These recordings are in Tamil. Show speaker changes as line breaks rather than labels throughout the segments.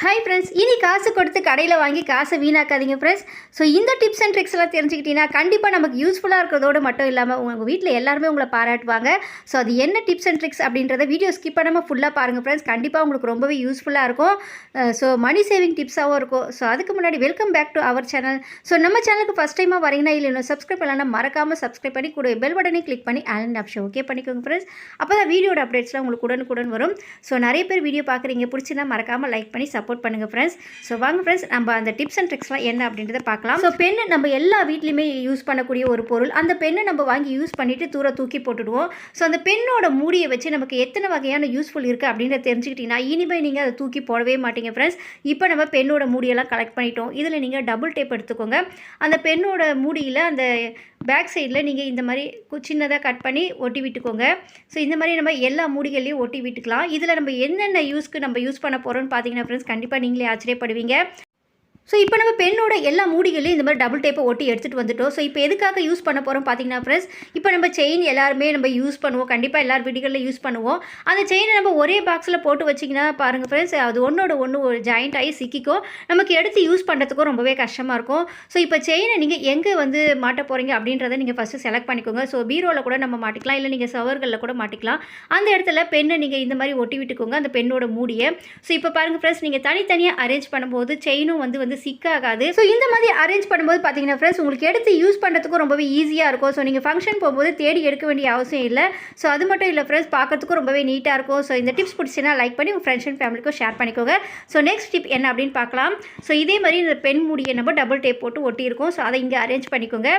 ஹாய் ஃப்ரெண்ட்ஸ் இனி காசு கொடுத்து கடையில் வாங்கி காசை வீணாக்காதீங்க ஃப்ரெண்ட்ஸ் ஸோ இந்த டிப்ஸ் அண்ட் ட்ரிக்ஸ் எல்லாம் தெரிஞ்சுக்கிட்டீங்கன்னா கண்டிப்பாக நமக்கு யூஸ்ஃபுல்லாக இருக்கிறதோடு மட்டும் இல்லாமல் உங்கள் வீட்டில் எல்லாருமே உங்களை பாராட்டுவாங்க. ஸோ அது என்ன டிப்ஸ் அண்ட் ட்ரிக்ஸ் அப்படின்றத வீடியோ ஸ்கிப் பண்ணாமல் ஃபுல்லாக பாருங்கள் ஃப்ரெண்ட்ஸ் கண்டிப்பாக உங்களுக்கு ரொம்பவே யூஸ்ஃபுல்லாக இருக்கும். ஸோ மணி சேவிங் டிப்ஸாகவும் இருக்கும். ஸோ அதுக்கு முன்னாடி welcome back to our channel so நம்ம சேனலுக்கு ஃபஸ்ட் டைமாக வரீங்கன்னா இல்லை இன்னும் சப்ஸ்கிரைப் பண்ணலாம் மறக்காமல் சப்ஸ்கிரைப் பண்ணி கூட பெல் பட்டனை கிளிக் பண்ணி ஆலண்ட் ஆப்ஷன் ஓகே பண்ணிக்கோங்க ஃப்ரெண்ட்ஸ் அப்போ தான் வீடியோட அப்டேட்ஸ்லாம் உங்களுக்கு உடனுக்குடன் வரும். ஸோ நிறைய பேர் வீடியோ பார்க்குறீங்க பிடிச்சினா மறக்காமல் லைக் பண்ணி சப் சப்போர்ட் பண்ணுங்கள் ஃப்ரெண்ட்ஸ் ஸோ வாங்க ஃப்ரெண்ட்ஸ் நம்ம அந்த டிப்ஸ் அண்ட் ட்ரிக்ஸ்லாம் என்ன அப்படின்றத பார்க்கலாம். ஸோ பெண்ணு நம்ம எல்லா வீட்லையுமே யூஸ் பண்ணக்கூடிய ஒரு பொருள். அந்த பெண்ணை நம்ம வாங்கி யூஸ் பண்ணிவிட்டு தூர தூக்கி போட்டுடுவோம். ஸோ அந்த பெண்ணோட மூடியை வச்சு நமக்கு எத்தனை வகையான யூஸ்ஃபுல் இருக்குது அப்படின்றத தெரிஞ்சுக்கிட்டீங்கன்னா இனிமேல் நீங்கள் அதை தூக்கி போடவே மாட்டீங்க ஃப்ரெண்ட்ஸ் இப்போ நம்ம பெண்ணோட மூடியெல்லாம் கலெக்ட் பண்ணிட்டோம். இதில் நீங்கள் டபுள் டேப் எடுத்துக்கோங்க. அந்த பெண்ணோட மூடியில் அந்த பேக் சைடில் நீங்கள் இந்த மாதிரி கு- சின்னதாக கட் பண்ணி ஒட்டி விட்டுக்கோங்க. ஸோ இந்த மாதிரி நம்ம எல்லா மூடிகளையும் ஒட்டி விட்டுக்கலாம். இதில் நம்ம என்னென்ன யூஸ்க்கு நம்ம யூஸ் பண்ண போகிறோம்னு பார்த்தீங்கன்னா ஃப்ரெண்ட்ஸ் கண்டிப்பாக நீங்களே ஆச்சரியப்படுவீங்க. ஸோ இப்போ நம்ம பெண்ணோட எல்லா மூடிகளையும் இந்த மாதிரி டபுள் டேப்பை ஒட்டி எடுத்துகிட்டு வந்துட்டோம். ஸோ இப்போ எதுக்காக யூஸ் பண்ண போகிறோம் பார்த்தீங்கன்னா ஃப்ரெண்ட்ஸ் இப்போ நம்ம செயின் எல்லாருமே நம்ம யூஸ் பண்ணுவோம். கண்டிப்பாக எல்லார் வீடுகளில் யூஸ் பண்ணுவோம். அந்த செயினை நம்ம ஒரே பாக்ஸில் போட்டு வச்சிங்கன்னா பாருங்கள் ஃப்ரெண்ட்ஸ் அது ஒன்றோட ஒன்று ஒரு ஜாயிண்ட் ஆகி சிக்கிக்கும். நமக்கு எடுத்து யூஸ் பண்ணுறதுக்கும் ரொம்பவே கஷ்டமாக இருக்கும். ஸோ இப்போ செயினை நீங்கள் எங்கே வந்து மாட்ட போகிறீங்க அப்படின்றத நீங்கள் ஃபஸ்ட்டு செலக்ட் பண்ணிக்கோங்க. ஸோ பீரோவில் கூட நம்ம மாட்டிக்கலாம் இல்லை நீங்கள் சவர்களில் கூட மாட்டிக்கலாம். அந்த இடத்துல பெண்ணை நீங்கள் இந்த மாதிரி ஒட்டி விட்டுக்கோங்க அந்த பெண்ணோட மூடியை. ஸோ இப்போ பாருங்கள் ஃப்ரெண்ட்ஸ் நீங்கள் தனித்தனியாக அரேஞ்ச் பண்ணும்போது செயினும் வந்து வந்து சிக்காகாது. ஸோ இந்த மாதிரி அரேஞ்ச் பண்ணும்போது பார்த்தீங்கன்னா ஃப்ரெண்ட்ஸ் உங்களுக்கு எடுத்து யூஸ் பண்ணுறதுக்கும் ரொம்பவே ஈஸியாக இருக்கும். ஸோ நீங்கள் ஃபங்க்ஷன் போகும்போது தேடி எடுக்க வேண்டிய அவசியம் இல்லை. ஸோ அது மட்டும் இல்லை ஃப்ரெண்ட்ஸ் பார்க்கறதுக்கும் ரொம்பவே நீட்டாக இருக்கும். ஸோ இந்த டிப்ஸ் பிடிச்சினா லைக் பண்ணி உங்கள் ஃப்ரெண்ட்ஸ் அண்ட் ஃபேமிலிக்கும் ஷேர் பண்ணிக்கோங்க. ஸோ நெக்ஸ்ட் டிப் என்ன அப்படின்னு பார்க்கலாம். ஸோ இதே மாதிரி இந்த பென் மூடியை நம்ம டபுள் டேப் போட்டு ஒட்டியிருக்கோம். ஸோ அதை இங்கே அரேஞ்ச் பண்ணிக்கோங்க.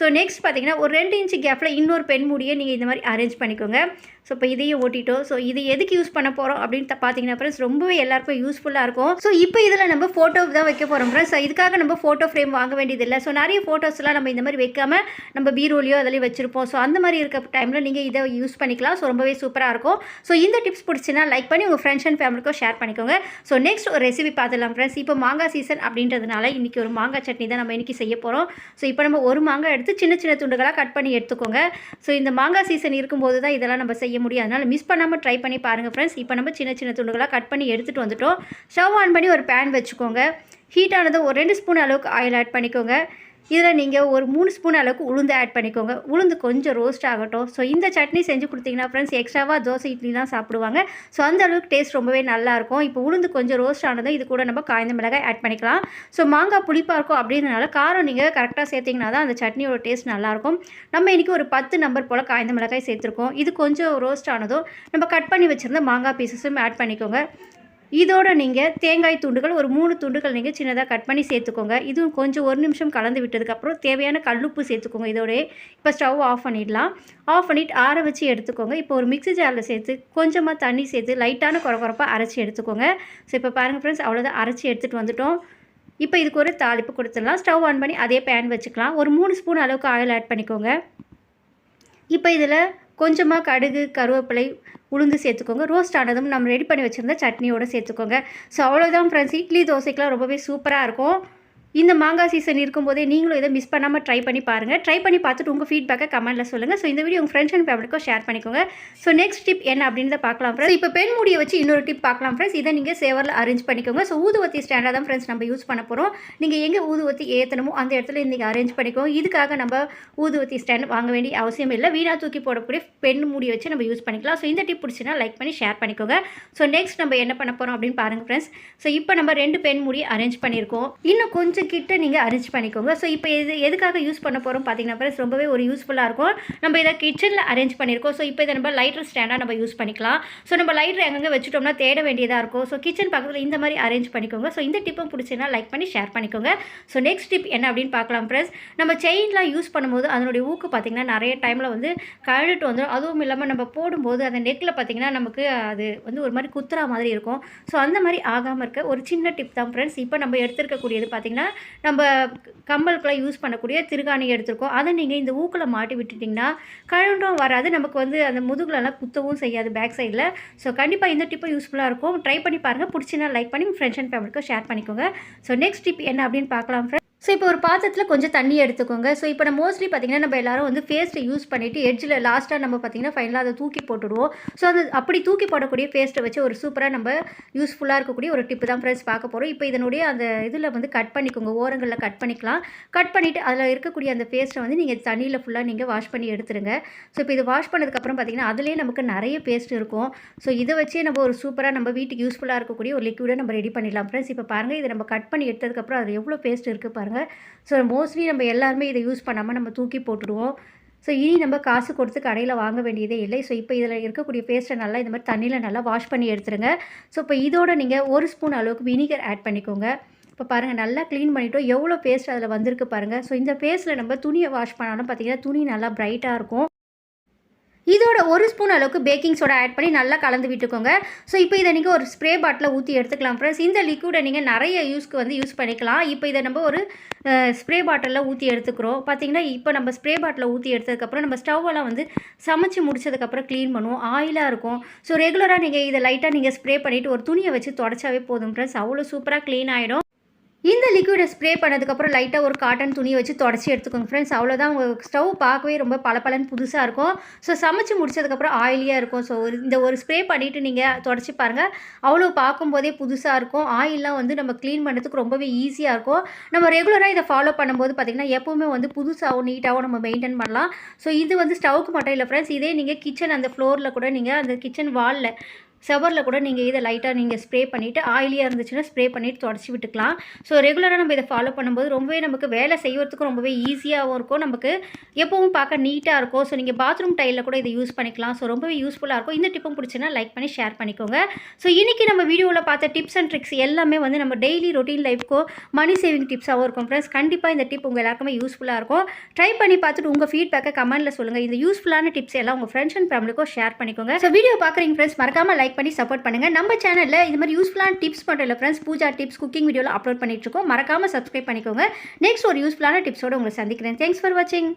ஸோ நெக்ஸ்ட் பார்த்தீங்கன்னா ஒரு ரெண்டு இன்ச்சு கேப்பில் இன்னொரு பென் மூடியை நீங்கள் இந்த மாதிரி அரேஞ்ச் பண்ணிக்கோங்க. ஸோ இப்போ இதையும் ஓட்டிட்டோம் ஸோ இது எதுக்கு யூஸ் பண்ண போகிறோம் அப்படின்னு பார்த்தீங்கன்னா ஃப்ரெண்ட்ஸ் ரொம்பவே எல்லாருக்கும் யூஸ்ஃபுல்லாக இருக்கும். ஸோ இப்போ இதில் நம்ம ஃபோட்டோ தான் வைக்க போகிறோம் ஃப்ரெண்ட்ஸ் ஸோ இதுக்காக நம்ம ஃபோட்டோ ஃப்ரேம் வாங்க வேண்டியதில்லை. ஸோ நிறைய ஃபோட்டோஸ்லாம் நம்ம இந்த மாதிரி வைக்காமல் நம்ம பீரோலையோ அதிலையும் வச்சுருப்போம். ஸோ அந்த மாதிரி இருக்க டைமில் நீங்கள் இதை யூஸ் பண்ணிக்கலாம். ஸோ ரொம்பவே சூப்பராக இருக்கும். ஸோ இந்த டிப்ஸ் பிடிச்சினா லைக் பண்ணி உங்கள் ஃப்ரெண்ட்ஸ் அண்ட் ஃபேமிலிக்கும் ஷேர் பண்ணிக்கோங்க. ஸோ நெக்ஸ்ட் ஒரு ரெசிபி பார்த்துலாம் ஃப்ரெண்ட்ஸ் இப்போ மாங்காய் சீசன் அப்படின்றதுனால இன்றைக்கி ஒரு மாங்காய் சட்னி தான் நம்ம இன்றைக்கி செய்ய போகிறோம் ஸோ இப்போ நம்ம ஒரு மாங்காய் எடுத்து சின்ன சின்ன துண்டுகளாக கட் பண்ணி எடுத்துக்கோங்க. ஸோ இந்த மாங்காய் சீசன் இருக்கும்போது தான் இதெல்லாம் நம்ம செய்ய முடியும். அதனால் மிஸ் பண்ணாமல் ட்ரை பண்ணி பாருங்கள் ஃப்ரெண்ட்ஸ் இப்போ நம்ம சின்ன சின்ன துண்டுகளாக கட் பண்ணி எடுத்துகிட்டு வந்துட்டோம். ஸ்டவ் ஆன் பண்ணி ஒரு பேன் வச்சுக்கோங்க. ஹீட் ஒரு ரெண்டு ஸ்பூன் அளவுக்கு ஆயில் ஆட் பண்ணிக்கோங்க. இதில் நீங்கள் ஒரு மூணு ஸ்பூன் அளவுக்கு உளுந்து ஆட் பண்ணிக்கோங்க. உளுந்து கொஞ்சம் ரோஸ்ட் ஆகட்டும். ஸோ இந்த சட்னி செஞ்சு கொடுத்தீங்கன்னா ஃப்ரெண்ட்ஸ் எக்ஸ்ட்ராவாக தோசை இட்லி தான் சாப்பிடுவாங்க. ஸோ அந்த அளவுக்கு டேஸ்ட் ரொம்பவே நல்லாயிருக்கும் இப்போ உளுந்து கொஞ்சம் ரோஸ்ட் ஆனதும் இது கூட நம்ம காய்ந்த மிளகாய் ஆட் பண்ணிக்கலாம். ஸோ மாங்காய் புளிப்பாக இருக்கும் அப்படின்றனால காரம் நீங்கள் கரெக்டாக சேர்த்திங்கன்னா தான் அந்த சட்னியோட டேஸ்ட் நல்லாயிருக்கும் நம்ம இன்றைக்கி ஒரு பத்து நம்பர் போல் காய்ந்த மிளகாய் சேர்த்துருக்கோம். இது கொஞ்சம் ரோஸ்ட் ஆனதும் நம்ம கட் பண்ணி வச்சுருந்த மாங்காய் பீசஸும் ஆட் பண்ணிக்கோங்க. இதோட நீங்கள் தேங்காய் துண்டுகள் ஒரு மூணு துண்டுகள் நீங்கள் சின்னதாக கட் பண்ணி சேர்த்துக்கோங்க. இதுவும் கொஞ்சம் ஒரு நிமிஷம் கலந்து விட்டதுக்கப்புறம் தேவையான கல்லுப்பு சேர்த்துக்கோங்க. இதோடய இப்போ ஸ்டவ் ஆஃப் பண்ணிடலாம். ஆஃப் பண்ணிவிட்டு ஆற வச்சு எடுத்துக்கோங்க. இப்போ ஒரு மிக்ஸி ஜாரில் சேர்த்து கொஞ்சமாக தண்ணி சேர்த்து லைட்டான குறகுறப்பாக அரைச்சி எடுத்துக்கோங்க. ஸோ இப்போ பாருங்கள் ஃப்ரெண்ட்ஸ் அவ்வளோதான் அரைச்சி எடுத்துகிட்டு வந்துட்டோம். இப்போ இதுக்கு ஒரு தாளிப்பு கொடுத்துடலாம். ஸ்டவ் ஆன் பண்ணி அதே பேன் வச்சுக்கலாம். ஒரு மூணு ஸ்பூன் அளவுக்கு ஆயில் ஆட் பண்ணிக்கோங்க. இப்போ இதில் கொஞ்சமாக கடுகு கருவேப்பிலை உளுந்து சேர்த்துக்கோங்க. ரோஸ்ட் ஆனதும் நம்ம ரெடி பண்ணி வச்சுருந்த சட்னியோடு சேர்த்துக்கோங்க. ஸோ அவ்வளோதான் ஃப்ரெண்ட்ஸ் இட்லி தோசைக்கெலாம் ரொம்பவே சூப்பராக இருக்கும். இந்த மாங்காய் சீசன் இருக்கும்போதே நீங்களும் இதை மிஸ் பண்ணாமல் ட்ரை பண்ணி பாருங்கள் ட்ரை பண்ணி பார்த்துட்டு உங்கள் ஃபீட்பேக்கை கமெண்ட்டில் சொல்லுங்கள் ஸோ இந்த வீடியோ உங்கள் ஃப்ரெண்ட்ஸ் அண்ட் ஃபேமிலிக்கும் ஷேர் பண்ணிக்கோங்க. ஸோ நெக்ஸ்ட் டிப் என்ன அப்படின்றத பார்க்கலாம் ஃப்ரெண்ட்ஸ் இப்போ பெண் முடியை வச்சு இன்னொரு டிப் பார்க்கலாம் ஃப்ரெண்ட்ஸ் இதை நீங்கள் சேவரில் அரேஞ்ச் பண்ணிக்கோங்க. ஸோ ஊதுவத்தி ஸ்டாண்டாக தான் ஃப்ரெண்ட்ஸ் நம்ம யூஸ் பண்ண போகிறோம் நீங்கள் எங்கே ஊதுவத்தி ஏற்றணுமோ அந்த இடத்துல நீங்கள் அரேஞ்ச் பண்ணிக்கோங்க. இதுக்காக நம்ம ஊதுவத்தி ஸ்டாண்ட் வாங்க வேண்டிய அவசியம் இல்லை. வீணாக தூக்கி போடக்கூடிய பெண் முடியை வச்சு நம்ம யூஸ் பண்ணிக்கலாம். ஸோ இந்த டிப் பிடிச்சினா லைக் பண்ணி ஷேர் பண்ணிக்கோங்க. ஸோ நெக்ஸ்ட் நம்ம என்ன பண்ண போகிறோம் அப்படின்னு பாருங்கள் ஃப்ரெண்ட்ஸ் ஸோ இப்போ நம்ம ரெண்டு பெண் மூடி அரேஞ்ச் பண்ணியிருக்கோம். இன்னும் கொஞ்சம் கிட்ட நீங்கள் அரேஞ்ச் பண்ணிக்கோங்க. ஸோ இப்போ இது எதுக்காக யூஸ் பண்ண போகிறோம் பார்த்தீங்கன்னா ஃப்ரெண்ட்ஸ் ரொம்பவே ஒரு யூஸ்ஃபுல்லாக இருக்கும். நம்ம இதை கிச்சனில் அரேஞ்ச் பண்ணியிருக்கோம் ஸோ இப்போ இதை நம்ம லைட்டர் ஸ்டாண்டாக நம்ம யூஸ் பண்ணிக்கலாம். ஸோ நம்ம லைட்டர் எங்கெங்கே வச்சுட்டோம்னா தேட வேண்டியதாக இருக்கும். ஸோ கிச்சன் பக்கத்தில் இந்த மாதிரி அரேஞ்ச் பண்ணிக்கோங்க. ஸோ இந்த டிப்பும் பிடிச்சினா லைக் பண்ணி ஷேர் பண்ணிக்கோங்க. ஸோ நெக்ஸ்ட் டிப் என்ன அப்படின்னு பார்க்கலாம் ஃப்ரெண்ட்ஸ் நம்ம செயின்லாம் யூஸ் பண்ணும்போது அதனுடைய ஊக்கு பார்த்திங்கன்னா நிறைய டைமில் வந்து கழுட்டு வந்துடும் அதுவும் இல்லாமல் நம்ம போடும்போது அந்த நெக்கில் பார்த்திங்கன்னா நமக்கு அது வந்து ஒரு மாதிரி குத்துறா மாதிரி இருக்கும். ஸோ அந்த மாதிரி ஆகாமல் இருக்க ஒரு சின்ன டிப் தான் ஃப்ரெண்ட்ஸ் இப்போ நம்ம எடுத்துருக்கக்கூடியது பார்த்திங்கன்னா நம்ம கம்பலுக்குலாம் யூஸ் பண்ணக்கூடிய திருகாணி எடுத்திருக்கோம். அதை நீங்கள் இந்த ஊக்கில் மாட்டி விட்டுட்டிங்கன்னா கழுண்டும் வராது. நமக்கு வந்து அந்த முதுகுலலாம் குத்தவும் செய்யாது பேக் சைடில் ஸோ கண்டிப்பாக இந்த டிப்பும் யூஸ்ஃபுல்லாக இருக்கும். ட்ரை பண்ணி பாருங்கள் பிடிச்சினா லைக் பண்ணி ஃப்ரெண்ட்ஸ் அண்ட் ஃபேமிலிக்கும் ஷேர் பண்ணிக்கோங்க. ஸோ நெக்ஸ்ட் டிப் என்ன அப்படின்னு பார்க்கலாம் ஃப்ரெண்ட்ஸ் ஸோ இப்போ ஒரு பாத்திரத்தில் கொஞ்சம் தண்ணி எடுத்துக்கோங்க. ஸோ இப்போ நம்ம மோஸ்ட்லி பார்த்தீங்கன்னா நம்ம எல்லாரும் வந்து ஃபேஸ்ட்டை யூஸ் பண்ணிவிட்டு எட்ஜில் லாஸ்ட்டாக நம்ம பார்த்தீங்கன்னா ஃபைனலாக அதை தூக்கி போட்டுடுவோம். ஸோ அது அப்படி தூக்கி போடக்கூடிய ஃபேஸ்ட்டை வச்சு ஒரு சூப்பராக நம்ம யூஸ்ஃபுல்லாக இருக்கக்கூடிய ஒரு டிப்பு தான் ஃப்ரெண்ட்ஸ் பார்க்க போகிறோம் இப்போ இதனுடைய அந்த இதில் வந்து கட் பண்ணிக்கோங்க. ஓரங்களில் கட் பண்ணிக்கலாம். கட் பண்ணிவிட்டு அதில் இருக்கக்கூடிய அந்த ஃபேஸ்ட்டை வந்து நீங்கள் தண்ணியில் ஃபுல்லாக நீங்கள் வாஷ் பண்ணி எடுத்துருங்க ஸோ இப்போ இது வாஷ் பண்ணதுக்கப்புறம் பார்த்தீங்கன்னா அதுலேயே நமக்கு நிறைய பேஸ்ட் இருக்கும். ஸோ இதை வச்சே நம்ம ஒரு சூப்பராக நம்ம வீட்டுக்கு யூஸ்ஃபுல்லாக இருக்கக்கூடிய ஒரு லிக்விடை நம்ம ரெடி பண்ணிடலாம். ஃப்ரெண்ட்ஸ் இப்போ பாருங்கள் இதை நம்ம கட் பண்ணி எடுத்ததுக்கப்புறம் அது எவ்வளோ பேஸ்ட் இருக்குது பாருங்கள் ஸோ மோஸ்ட்லி நம்ம எல்லாருமே இதை யூஸ் பண்ணாமல் நம்ம தூக்கி போட்டுடுவோம். ஸோ இனி நம்ம காசு கொடுத்து கடையில் வாங்க வேண்டியதே இல்லை. ஸோ இப்போ இதில் இருக்கக்கூடிய பேஸ்ட்டை நல்லா இந்த மாதிரி தண்ணியில் நல்லா வாஷ் பண்ணி எடுத்துருங்க. ஸோ இப்போ இதோட நீங்கள் ஒரு ஸ்பூன் அளவுக்கு வினிகர் ஆட் பண்ணிக்கோங்க. இப்போ பாருங்கள் நல்லா க்ளீன் பண்ணிவிட்டோம் எவ்வளோ பேஸ்ட் அதில் வந்திருக்கு பாருங்கள் ஸோ இந்த பேஸ்ட்டில் நம்ம துணியை வாஷ் பண்ணாலும் பார்த்தீங்கன்னா துணி நல்லா ப்ரைட்டாக இருக்கும். இதோட ஒரு ஸ்பூன் அளவுக்கு பேக்கிங் சோடா ஆட் பண்ணி நல்லா கலந்து விட்டுக்கோங்க. ஸோ இப்போ இதை நீங்கள் ஒரு ஸ்ப்ரே பாட்டில் ஊற்றி எடுத்துக்கலாம் ஃப்ரெண்ட்ஸ் இந்த லிக்விடை நீங்கள் நிறைய யூஸ்க்கு வந்து யூஸ் பண்ணிக்கலாம். இப்போ இதை நம்ம ஒரு ஸ்ப்ரே பாட்டிலில் ஊற்றி எடுத்துக்கிறோம். பார்த்தீங்கன்னா இப்போ நம்ம ஸ்ப்ரே பாட்டிலில் ஊற்றி எடுத்ததுக்கப்புறம் நம்ம ஸ்டவ்வெல்லாம் வந்து சமைச்சு முடிச்சதுக்கப்புறம் க்ளீன் பண்ணுவோம். ஆயிலாக இருக்கும். ஸோ ரெகுலராக நீங்கள் இதை லைட்டாக நீங்கள் ஸ்ப்ரே பண்ணிவிட்டு ஒரு துணியை வச்சு தொடச்சாவே போதும் ஃப்ரெண்ட்ஸ் அவ்வளோ சூப்பராக க்ளீன் ஆகிடும் இந்த லிக்விடை ஸ்ப்ரே பண்ணதுக்கப்புறம் லைட்டாக ஒரு காட்டன் துணியை வச்சு தொடச்சி எடுத்துக்கோங்க ஃப்ரெண்ட்ஸ் அவ்வளோதான் உங்கள் ஸ்டவ் பார்க்கவே ரொம்ப பளபளன்னு புதுசாக இருக்கும். ஸோ சமைச்சு முடிச்சதுக்கப்புறம் ஆயிலியாக இருக்கும். ஸோ ஒரு இந்த ஒரு ஸ்ப்ரே பண்ணிவிட்டு நீங்கள் தொடச்சி பாருங்கள் அவ்வளோ பார்க்கும்போதே புதுசாக இருக்கும். ஆயிலெலாம் வந்து நம்ம க்ளீன் பண்ணுறதுக்கு ரொம்பவே ஈஸியாக இருக்கும். நம்ம ரெகுலராக இதை ஃபாலோ பண்ணும்போது பார்த்திங்கன்னா எப்போவுமே வந்து புதுசாகவும் நீட்டாகவும் நம்ம மெயின்டைன் பண்ணலாம். ஸோ இது வந்து ஸ்டவ்க்கு மட்டும் இல்லை ஃப்ரெண்ட்ஸ் இதே நீங்கள் கிச்சன் அந்த ஃப்ளோரில் கூட நீங்கள் அந்த கிச்சன் வாலில் செவரில் கூட நீங்கள் இதை லைட்டாக நீங்கள் ஸ்ப்ரே பண்ணிவிட்டு ஆயிலியாக இருந்துச்சுன்னா ஸ்ப்ரே பண்ணிவிட்டு தொடச்சி விட்டுக்கலாம். ஸோ ரெகுலராக நம்ம இதை ஃபாலோ பண்ணும்போது ரொம்பவே நமக்கு வேலை செய்வதற்கும் ரொம்பவே ஈஸியாகவும் இருக்கும். நமக்கு எப்பவும் பார்க்க நீட்டாக இருக்கும். ஸோ நீங்கள் பாத்ரூம் டைலில் கூட இதை யூஸ் பண்ணிக்கலாம். ஸோ ரொம்பவே யூஸ்ஃபுல்லாக இருக்கும். இந்த டிப்பும் பிடிச்சுன்னா லைக் பண்ணி ஷேர் பண்ணிக்கோங்க. ஸோ இன்றைக்கி நம்ம வீடியோவில் பார்த்த டிப்ஸ் அண்ட் ட்ரிக்ஸ் எல்லாமே வந்து நம்ம டெய்லி ரொட்டீன் லைஃப்க்கோ மணி சேவிங் டிப்ஸாகவும் இருக்கும் ஃப்ரெண்ட்ஸ் கண்டிப்பாக இந்த டிப் உங்கள் எல்லாருக்குமே யூஸ்ஃபுல்லாக இருக்கும். ட்ரை பண்ணி பார்த்துட்டு உங்கள் ஃபீட்பேக்கை கமெண்ட்டில் சொல்லுங்கள் இந்த யூஸ்ஃபுல்லான டிப்ஸ் எல்லாம் உங்கள் ஃப்ரெண்ட்ஸ் அண்ட் ஃபேமிலிக்கும் ஷேர் பண்ணிக்கோங்க. ஸோ வீடியோ பார்க்குறீங்க ஃப்ரெண்ட்ஸ் மறக்காமல் லைக் பண்ணி சப்போர்ட் பண்ணுங்கள் நம்ம சேனலில் இது மாதிரி யூஸ்ஃபுல்லான டிப்ஸ் மட்டும் இல்லை ஃப்ரெண்ட்ஸ் பூஜா டிப்ஸ் குக்கிங் வீடியோவில் அப்லோட் பண்ணிட்டு இருக்கோம். மறக்காமல் சப்ஸ்கிரைப் பண்ணிக்கோங்க. நெக்ஸ்ட் ஒரு யூஸ்ஃபுல்லான டிப்ஸோடு உங்களை சந்திக்கிறேன். தேங்க்ஸ் ஃபார் வாட்சிங்